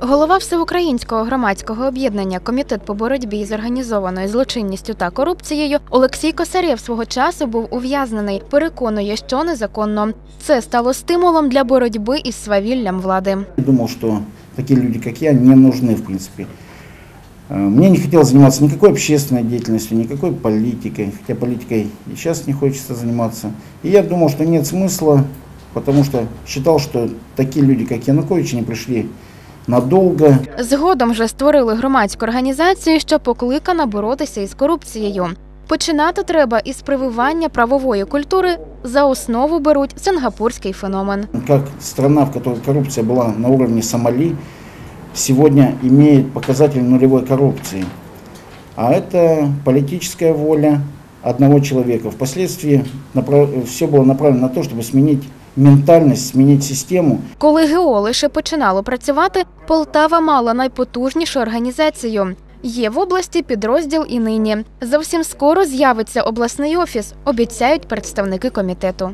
Голова всеукраїнського громадського об'єднання Комітет по боротьбі з організованою злочинністю та корупцією Олексій Косарєв свого часу був ув'язнений. Переконує, що незаконно. Це стало стимулом для боротьби із свавіллям влади. Я думал, что такие люди, как я, не нужны, в принципе. Э, Мне не хотелось заниматься никакой общественной деятельностью, никакой политикой, хотя политикой и сейчас не хочется заниматься. И я думал, что нет смысла, потому что считал, что такие люди, как Янукович, не пришли надолго. Згодом же створили громадську організацію, що покликана боротися із корупцією. Починати треба із прививання правової культури. За основу беруть сингапурський феномен. Как страна, в которой коррупция была на уровне Сомали, сегодня имеет показатель нулевой коррупции. А это политическая воля одного человека. Впоследствии все было направлено на то, чтобы сменить ментальность, змінити систему. Коли ГО лише починало працювати, Полтава мала найпотужнішу організацію. Є в області підрозділ і нині. Зовсім скоро з'явиться обласний офіс, обіцяють представники комітету.